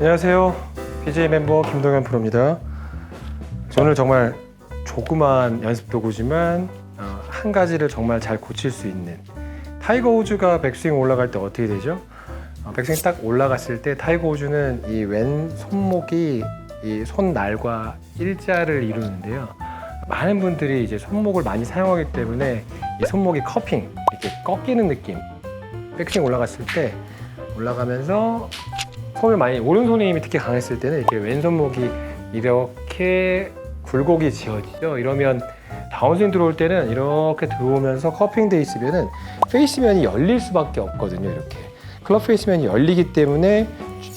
안녕하세요. PJ 멤버 김동현 프로입니다. 저는 정말 조그만 연습 도구지만 어, 한 가지를 정말 잘 고칠 수 있는 타이거 우즈가 백스윙 올라갈 때 어떻게 되죠? 어, 백스윙 딱 올라갔을 때 타이거 우즈는 이 왼 손목이 이 손날과 일자를 이루는데요. 많은 분들이 이제 손목을 많이 사용하기 때문에 이 손목이 커핑 이렇게 꺾이는 느낌. 백스윙 올라갔을 때 올라가면서 손을 많이 오른손의 힘이 특히 강했을 때는 이렇게 왼손목이 이렇게 굴곡이 지어지죠. 이러면 다운스윙 들어올 때는 이렇게 들어오면서 커핑돼 있으면은 페이스면이 열릴 수밖에 없거든요. 이렇게 클럽 페이스면이 열리기 때문에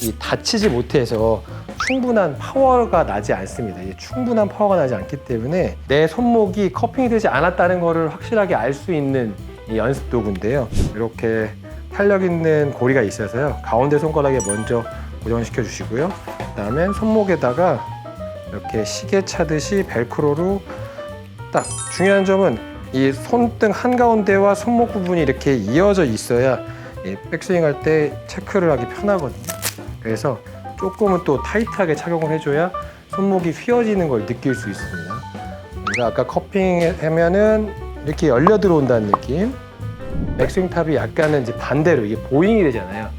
이 닫히지 못해서 충분한 파워가 나지 않습니다. 이게 충분한 파워가 나지 않기 때문에 내 손목이 커핑이 되지 않았다는 것을 확실하게 알 수 있는 이 연습 도구인데요. 이렇게 탄력 있는 고리가 있어서요. 가운데 손가락에 먼저 고정시켜 주시고요. 그다음에 손목에다가 이렇게 시계 차듯이 벨크로로 딱 중요한 점은 이 손등 한가운데와 손목 부분이 이렇게 이어져 있어야 이 백스윙 할 때 체크를 하기 편하거든요. 그래서 조금은 또 타이트하게 착용을 해줘야 손목이 휘어지는 걸 느낄 수 있습니다. 우리가 아까 커핑 하면은 이렇게 열려 들어온다는 느낌. 백스윙 탑이 약간은 이제 반대로 이게 보잉이 되잖아요.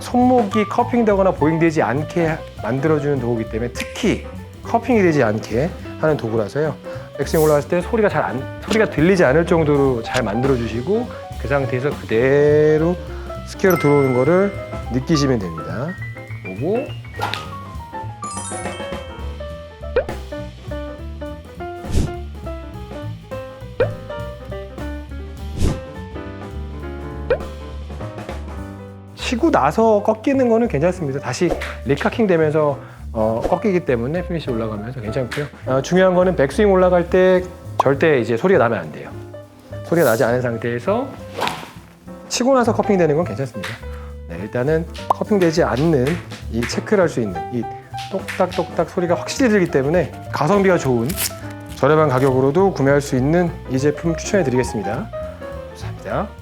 손목이 커핑되거나 보잉되지 않게 만들어주는 도구이기 때문에 특히 커핑이 되지 않게 하는 도구라서요. 백스윙 올라갔을 때 소리가 잘 안, 소리가 들리지 않을 정도로 잘 만들어 주시고 그 상태에서 그대로 스퀘어로 들어오는 거를 느끼시면 됩니다. 보고 치고 나서 꺾이는 거는 괜찮습니다. 다시 리카킹 되면서 어, 꺾이기 때문에 피니시 올라가면서 괜찮고요. 어, 중요한 거는 백스윙 올라갈 때 절대 이제 소리가 나면 안 돼요. 소리가 나지 않은 상태에서 치고 나서 커핑 되는 건 괜찮습니다. 네, 일단은 커핑 되지 않는 이 체크를 할 수 있는 이 똑딱똑딱 소리가 확실히 들기 때문에 가성비가 좋은 저렴한 가격으로도 구매할 수 있는 이 제품 추천해 드리겠습니다. 감사합니다.